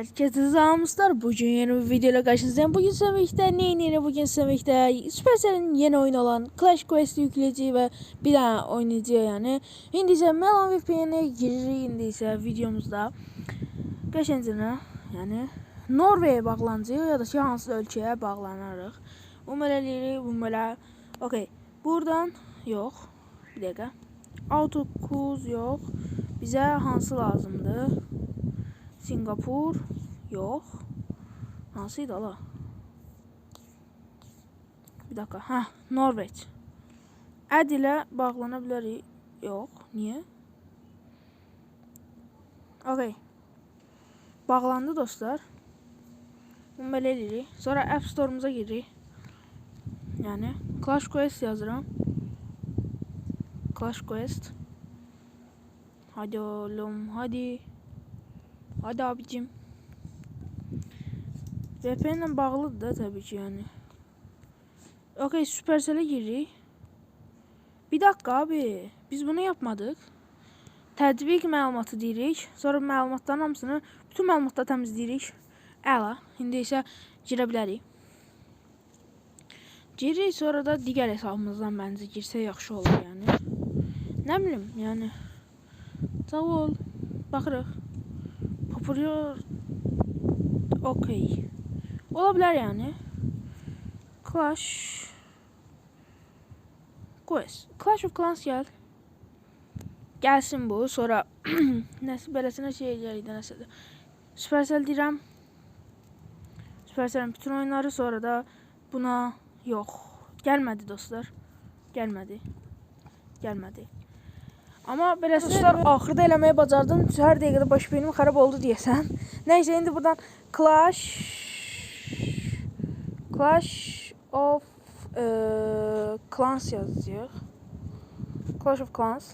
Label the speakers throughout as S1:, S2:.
S1: Herkese selamlar. Bugün yeni bir videoyla karşınızdayım. Bugün Semih'te neyin yeni bugün Semih'te Supercell'in yeni oyunu olan Clash Quest yükleyeceği ve bir daha oynayacağı yani. İndi ise Melon VPN'e giririk indi ise videomuzda. Geçencene yani Norveç'e bağlanacaq ya da ki hansı ölkəyə bağlanarıq. Bu mələləri bu mələ Okay. Buradan yox. Bir dəqiqə. Auto cruise yox. Bizə hansı lazımdır? Singapur yok. Nasıldı ala? Bir dakika. Ha, Norveç. Əd ilə bağlana bilərik. Yox. Niyə? Okay. Bağlandı dostlar. Bunu belə edirik. Sonra App Store'umuza giririk. Yani Clash Quest yazıram. Clash Quest. Hadi oğlum hadi. Hadi abicim. VPN ile bağlıdır da tabii ki yani. Okey Supercell'e giririk. Bir dakika abi. Biz bunu yapmadık. Tədbiq məlumatı deyirik. Sonra məlumatların hamısını, bütün məlumatları təmizləyirik. Əla. İndi isə girə bilərik. Giririk sonra da digər hesabımızdan məncə girsə yaxşı olar yəni. Nə bilim, yəni. Sağ ol. Baxırıq. Popular okey. Olabilir yani. Clash Quest. Clash of Clans gel. Gelsin bu. Sonra şey eləyərik də nəsə də. Supercell deyirəm. Supercell'in bütün oyunları sonra da buna yox. Gəlmədi dostlar. Gəlmədi. Gəlmədi. Ama belə dostlar axırda eləməyi bacardım. Hər dəqiqədə baş beynim xarab oldu deyəsən. Neyse indi buradan Clash Clash of e, Clans yazacağıq. Clash of Clans.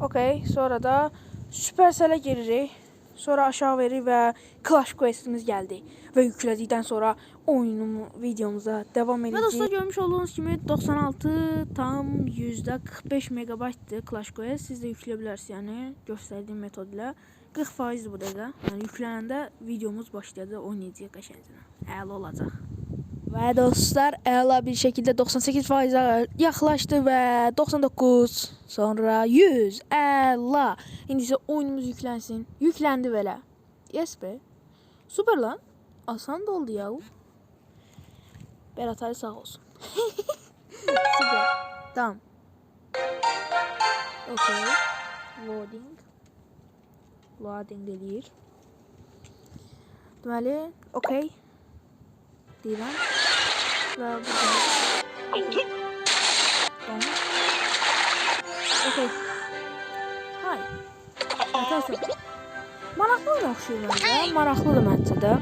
S1: Okay, sonra da Supercell'e giririk. Sonra aşağı verir ve Clash Quest'imiz geldi. Ve yükledikten sonra oyunum videomuza devam edeceğiz. Ve dostlar görmüş olduğunuz gibi 96 tam %45 megabayttı Clash Quest. Siz de yükleyebilirsiniz yani gösterdiğim metodla. 40 faizdi bu dəqiqə. Yəni yüklənəndə videomuz başlayacaq, oynayacaq qəşəngcə. Əla olacaq. Və dostlar, əla bir şəkildə 98%-ə yaxlaşdı və 99, sonra 100. Əla. İndi isə oyunumuz yüklənsin. Yükləndi belə. Yes be. Super lan. Asan da oldu ya. Berat Ali sağ olsun. Super. Tamam. Okay. Loading. Loading eləyir. Deməli, okay. Deyirəm. Və burada. Tamam. Okay. Hay. Əsasən. Maraqlı oyun oxşuyur məncə. Maraqlıdır məncə də.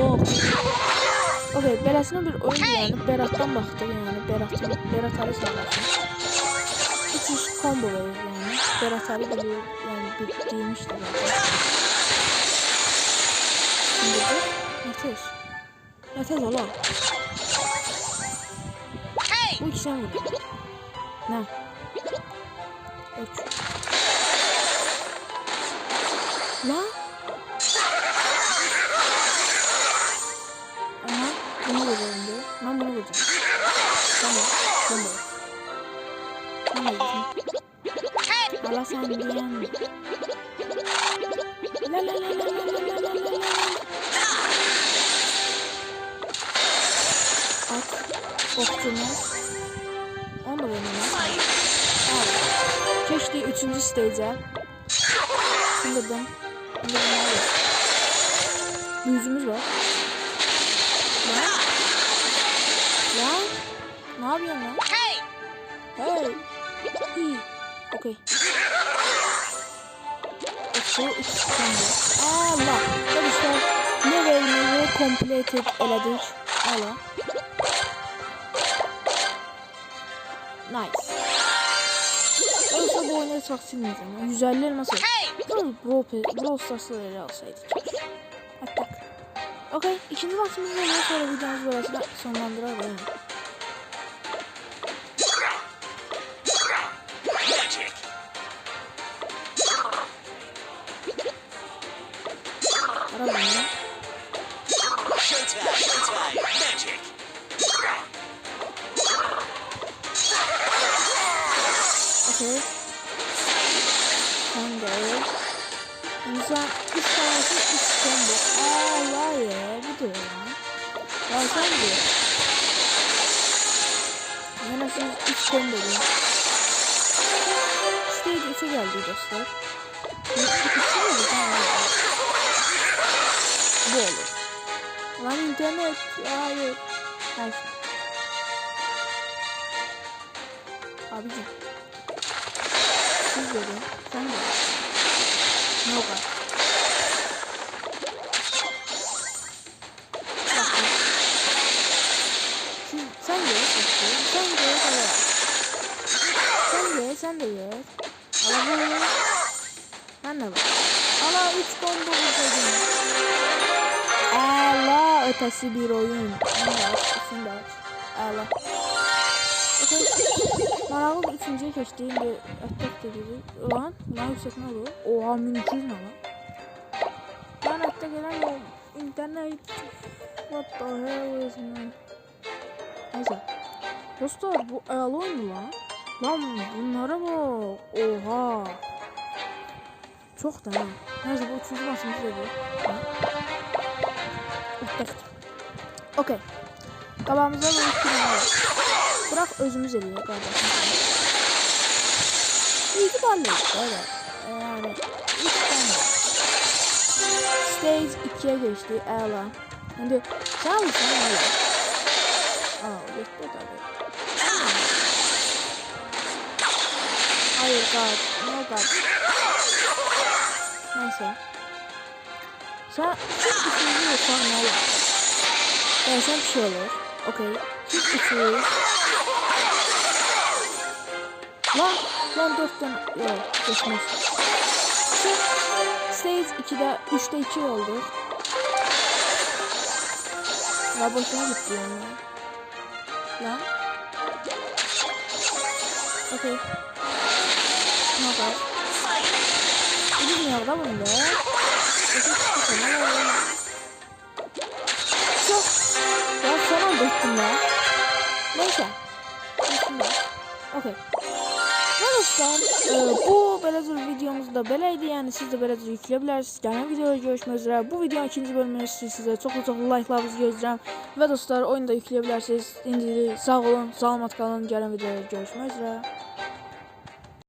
S1: Oh. Okay, beləsinə bir oyun yəni Beratdan baxdıq yəni Beratın Berat Ali sağ olsun. 300 combo verir yani. Berat Ali bilir yani bir demişti zaten. Şimdi bu Nefes. Nefes ola. Bu ikisini vurdu. Ne? Üç. Lan. Ama bunu vuracağım diyor. Ben bunu vuracağım. Tamam. Tamam. Tamam. Allah sen diyen. La la la la la la la çıktınız. Onu da vurayım. Evet. Keşke üçüncü stage'e. Sındırdım. Sındırdım. Yüzümüz var. Lan. Lan. Ne yapıyorsun lan? Hey. Hey. Hi. Okey. Şu iki sınırı. Allah. Arkadaşlar level'imizi complete eledik. Allah. Nice. En son bu oyunları taksim edeceğim. 150 elmas oldu. Biraz Brawl, Brawl Stars'ları ele alsaydık. Hatta. Okey. İkinci baktığımızda ne sonra videomuzu böyle sonlandıralım. Sen de. İnsan üç tanesi üç combo. Aa var ya bu da ya. Ya sen de. Yine siz üç combo diyor. Stage 3'e geldi dostlar. Bu olur. Lan internet. Hayır. Hayır. Abicim. Siz verin. Sen de. Ne o kadar? Bakın. Siz, sen ye. bakın. Sen ye. kadar. Sen ye. Sen de ye. Ala bu. De bak. Ala 3 combo vursaydın. Ala ötesi bir oyun. Bunu aç. İkisini de aç. Ala. Okey. Maraqlı üçüncüye keçdi. İndi ətək dedirik. Lan, lan yüksək nə olur? Oha, 1200 nə lan? Lan ətə gələn o internet. What the hell is man? Neyse. Dostlar bu əla oyunu lan. Lan bunlara bak. Oha. Çok da ha. Neyse bu üçüncü maçımız da bu. Ətək. Okey. İki tane var. Bırak özümüz eliyor kardeşim. İyi ballayız evet. Yani üç tane. Stage 2'ye geçti Ela. Şimdi sen Ela. Aa gitti tabii. Hayır God. No God. Neyse. Sen siz üçüncü ne olur? Dersen bir şey olur. Okey. Siz üçüncü Lan lan 4 tane yok geçmez. Şu stage 2'de 3'te 2 oldu. Ya boşuna gitti yani. Lan. Okey. Ne kadar? Bilmiyorum da bunda. Çok. Ya son anda ettim ya. Neyse. Neyse. Okey. Arkadaşlar e, bu belə bir videomuz da belə idi. Yəni siz cür yükləyə bilərsiniz. Gələn videoda görüşmək üzrə. Bu videonun ikinci bölümünü sizə çoxlu çoxlu like'larınızı gözləyirəm. Və dostlar oyunu da yükləyə bilərsiniz. İndi sağ olun, salamat qalın. Gələn videoda görüşmək üzrə.